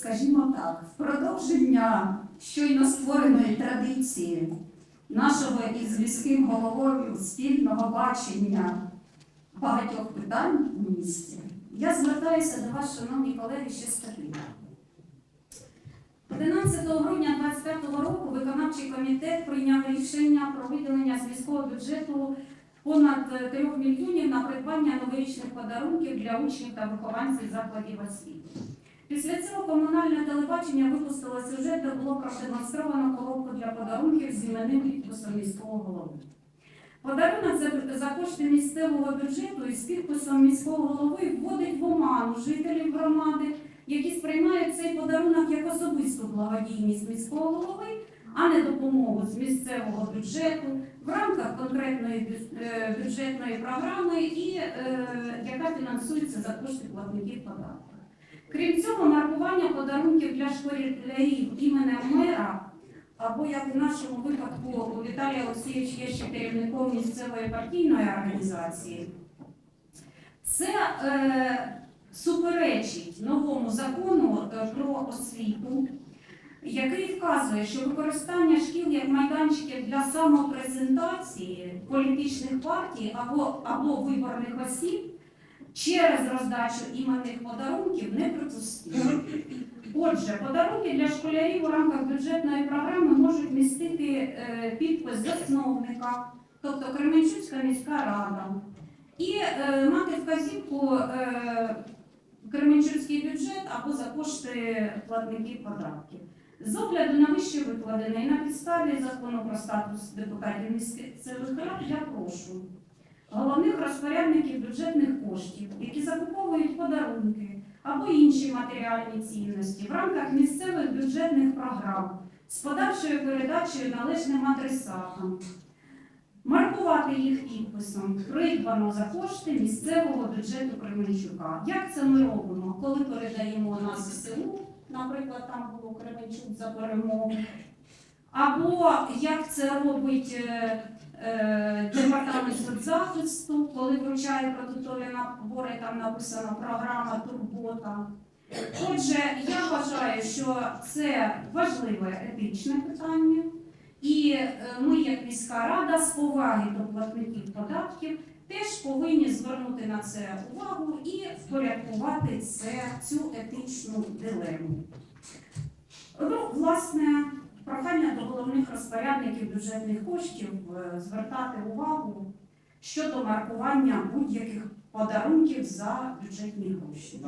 скажімо так, в продовження щойно створеної традиції нашого із міським головою спільного бачення багатьох питань у місті, я звертаюся до вас, шановні колеги, ще з таким. 11 грудня 2025 року виконавчий комітет прийняв рішення про виділення з міського бюджету понад 3 мільйонів на придбання новорічних подарунків для учнів та вихованців закладів освіти. Після цього комунальне телебачення випустило сюжет, де було продемонстровано коробку для подарунків з іменним підписом міського голови. Подарунок за, кошти місцевого бюджету із підписом міського голови вводить в оману жителів громади, які сприймають цей подарунок як особисту благодійність міського голови, а не допомогу з місцевого бюджету в рамках конкретної е, бюджетної програми, і, е, яка фінансується за кошти платників податків. Крім цього, маркування подарунків для школярів іменем мера, або як в нашому випадку у Віталія Олексійович є ще керівником місцевої партійної організації, це е, суперечить новому закону е, про освіту, який вказує, що використання шкіл як майданчиків для самопрезентації політичних партій або, або виборних осіб через роздачу іменних подарунків неприпустимо. Отже, подарунки для школярів у рамках бюджетної програми можуть містити е, підпис засновника, тобто Кременчуцька міська рада, і е, мати вказівку е, Кременчуцький бюджет або за кошти платників податків. З огляду на вище викладене і на підставі закону про статус депутатів місцевих рад я прошу головних розпорядників бюджетних коштів, які закуповують подарунки або інші матеріальні цінності в рамках місцевих бюджетних програм з подальшою передачею належним адресатам, маркувати їх підписом придбано за кошти місцевого бюджету Кременчука. Як це ми робимо, коли передаємо на ЗСУ, наприклад, там було Кременчук за перемогу, або як це робить е, департамент соцзахисту, коли вручає продуктові набори, там написано програма Турбота. Отже, я вважаю, що це важливе етичне питання, і е, ми, як міська рада, з поваги до платників податків, теж повинні звернути на це увагу і впорядкувати це, цю етичну дилему. Ну, власне, прохання до головних розпорядників бюджетних коштів е, звертати увагу щодо маркування будь-яких подарунків за бюджетні гроші.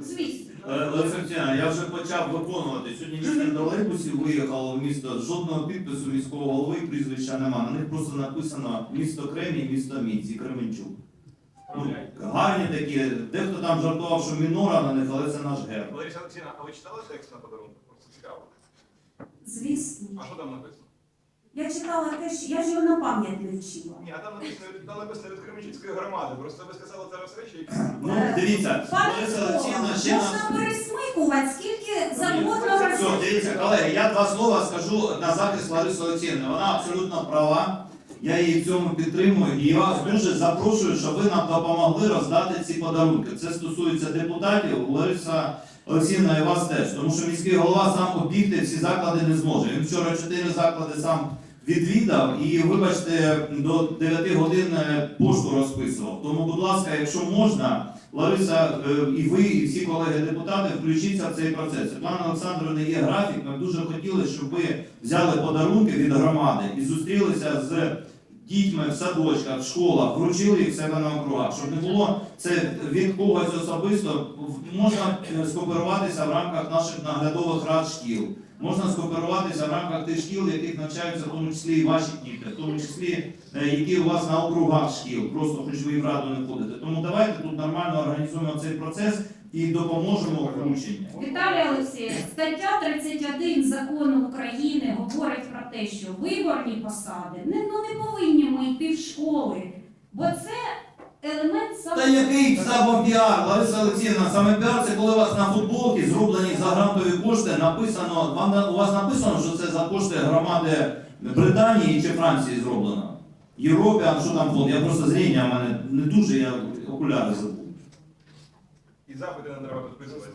Звісно. Е, Олександр, я вже почав виконувати. Сьогодні місто тролейбусів виїхало в місто. Жодного підпису міського голови прізвища нема. На них просто написано місто Кремінь, місто Мінськ і Кременчук. Ну, гарні такі. Дехто там жартував, що мінора на них, але це наш герб. Олексійовна, а ви читали текст на подарунку? Просто цікаво. Звісно. А що там написано? Я читала те, що я ж його на пам'ять не вчила. Ні, а там написано, там написано від Кременчуцької громади. Просто ви сказали зараз речі, які... Ну, дивіться, Пане Лариса Олексіївна ще нас. можна пересмикувати скільки завгодно Все, дивіться, колеги, я два слова скажу на захист Лариси Олексіївни. Вона абсолютно права. Я її в цьому підтримую і вас дуже запрошую, щоб ви нам допомогли роздати ці подарунки. Це стосується депутатів, Лариса Олексіївна і вас теж. Тому що міський голова сам обігти всі заклади не зможе. Він вчора чотири заклади сам відвідав і, вибачте, до 9 годин е, пошту розписував. Тому, будь ласка, якщо можна, Лариса, е, і ви, і всі колеги-депутати, включіться в цей процес. Світлана Олександровна є графік. Ми дуже хотіли, щоб ви взяли подарунки від громади і зустрілися з дітьми в садочках, в школах, вручили їх в себе на округах, щоб не було це від когось особисто. Можна е, скооперуватися в рамках наших наглядових рад шкіл. Можна скооперуватися в рамках тих шкіл, яких навчаються в тому числі і ваші діти, в тому числі е, які у вас на округах шкіл, просто хоч ви в раду не ходите. Тому давайте тут нормально організуємо цей процес і допоможемо врученню. Віталій Олексійович, стаття 31 закону України говорить про те, що виборні посади не, ну, не повинні ми йти в школи, бо це елемент Та саме. який самопіар, Лариса Олексіївна, саме піар це коли у вас на футболці зроблені за грантові кошти, написано, вам на- у вас написано, що це за кошти громади Британії чи Франції зроблено. Європі, а що там фонд? Я просто зріння в мене не дуже, я окуляри забув. І запити не треба підписувати.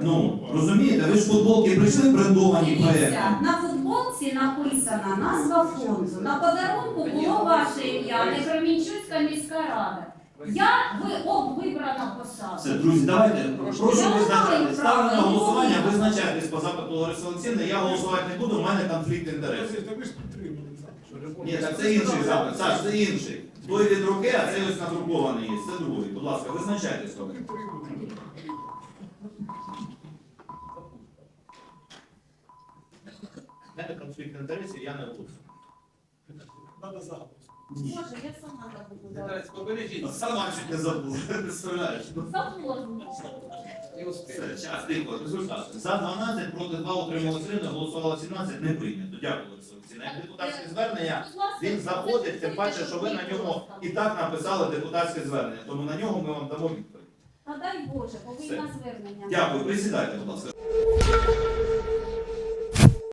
Ну, розумієте, ви ж футболки прийшли брендовані Дивіться, проєкти. на футболці написана назва фонду. На подарунку було ваше ім'я, не Кремінчуцька міська рада. Я ви об вибрана посада. Все, друзі, давайте, прошу Я визначати. маю Ставлю на голосування, визначайтесь по запиту Лариси Олексіївни. Я голосувати не буду, у мене конфлікт інтересів. Та ви ж підтримали. Ні, так це інший запит. Саш, це інший. Той від руки, а цей ось надрукований є. Це другий. Будь ласка, визначайтесь. хто ви. Підтримали. Мене конфлікт інтересів, я не буду. Надо запит. Боже, я сама забула. Сама чуть не забув. Представляєш? Забула. Час, тихо, результати. За 12, проти 2 утрималося 3, голосувало 17, не прийнято. Дякую, Олексіївна. Депутатське звернення, він заходить, тим паче, що ви на ньому і так написали депутатське звернення, тому на нього ми вам дамо відповідь. Та дай Боже, повинна звернення. Дякую, присідайте, будь ласка.